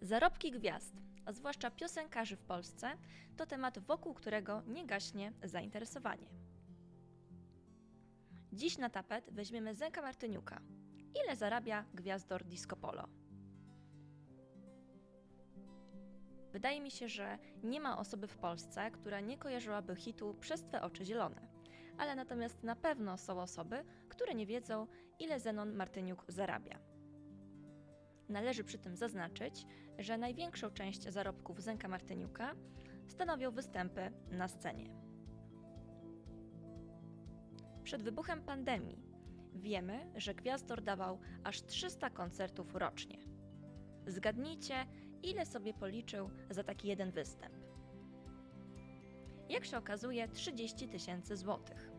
Zarobki gwiazd, a zwłaszcza piosenkarzy w Polsce, to temat, wokół którego nie gaśnie zainteresowanie. Dziś na tapet weźmiemy Zenka Martyniuka. Ile zarabia gwiazdor Disco Polo? Wydaje mi się, że nie ma osoby w Polsce, która nie kojarzyłaby hitu Przez Twe oczy zielone. Ale natomiast na pewno są osoby, które nie wiedzą, ile Zenon Martyniuk zarabia. Należy przy tym zaznaczyć, że największą część zarobków Zenka Martyniuka stanowią występy na scenie. Przed wybuchem pandemii wiemy, że Gwiazdor dawał aż 300 koncertów rocznie. Zgadnijcie, ile sobie policzył za taki jeden występ. Jak się okazuje, 30 tysięcy złotych.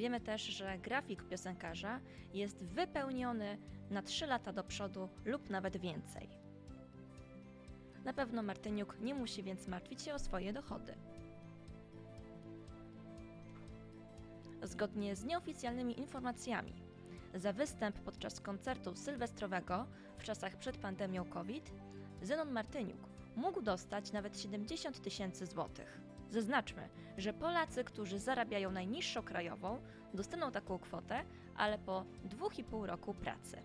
Wiemy też, że grafik piosenkarza jest wypełniony na 3 lata do przodu lub nawet więcej. Na pewno Martyniuk nie musi więc martwić się o swoje dochody. Zgodnie z nieoficjalnymi informacjami, za występ podczas koncertu sylwestrowego w czasach przed pandemią COVID, Zenon Martyniuk mógł dostać nawet 70 tysięcy złotych. Zaznaczmy, że Polacy, którzy zarabiają najniższą krajową, dostaną taką kwotę, ale po 2,5 roku pracy.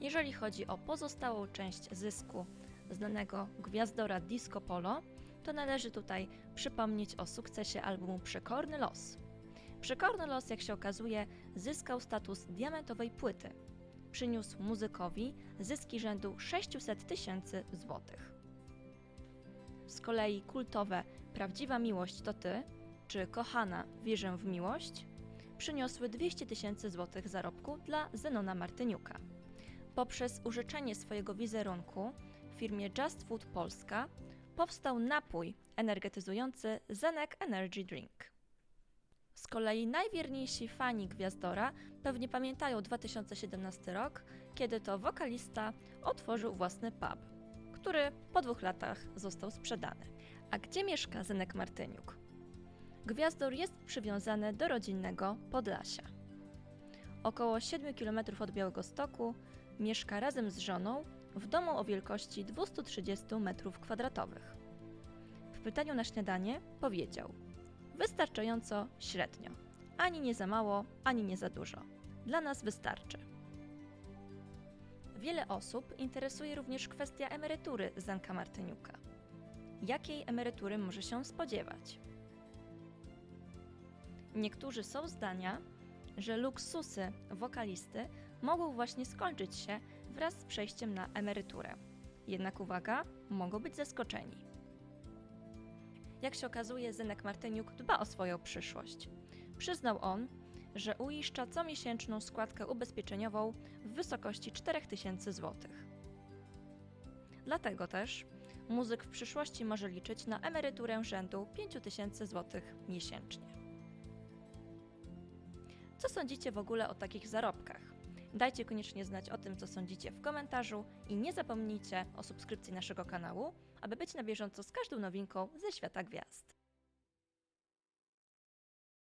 Jeżeli chodzi o pozostałą część zysku znanego gwiazdora Disco Polo, to należy tutaj przypomnieć o sukcesie albumu Przekorny Los. Przekorny Los, jak się okazuje, zyskał status diamentowej płyty. Przyniósł muzykowi zyski rzędu 600 tysięcy złotych. Z kolei kultowe Prawdziwa miłość to ty, czy Kochana wierzę w miłość, przyniosły 200 tysięcy złotych zarobku dla Zenona Martyniuka. Poprzez użyczenie swojego wizerunku w firmie Just Food Polska powstał napój energetyzujący Zenek Energy Drink. Z kolei najwierniejsi fani Gwiazdora pewnie pamiętają 2017 rok, kiedy to wokalista otworzył własny pub, który po dwóch latach został sprzedany. A gdzie mieszka Zenek Martyniuk? Gwiazdor jest przywiązany do rodzinnego Podlasia. Około 7 km od Białegostoku mieszka razem z żoną w domu o wielkości 230 m2. W pytaniu na śniadanie powiedział: Wystarczająco średnio. Ani nie za mało, ani nie za dużo. Dla nas wystarczy. Wiele osób interesuje również kwestia emerytury Zenka Martyniuka. Jakiej emerytury może się spodziewać? Niektórzy są zdania, że luksusy wokalisty mogą właśnie skończyć się wraz z przejściem na emeryturę. Jednak uwaga, mogą być zaskoczeni. Jak się okazuje, Zenek Martyniuk dba o swoją przyszłość. Przyznał on, że uiszcza comiesięczną składkę ubezpieczeniową w wysokości 4000 zł. Dlatego też muzyk w przyszłości może liczyć na emeryturę rzędu 5000 zł miesięcznie. Co sądzicie w ogóle o takich zarobkach? Dajcie koniecznie znać o tym, co sądzicie w komentarzu i nie zapomnijcie o subskrypcji naszego kanału, aby być na bieżąco z każdą nowinką ze świata gwiazd.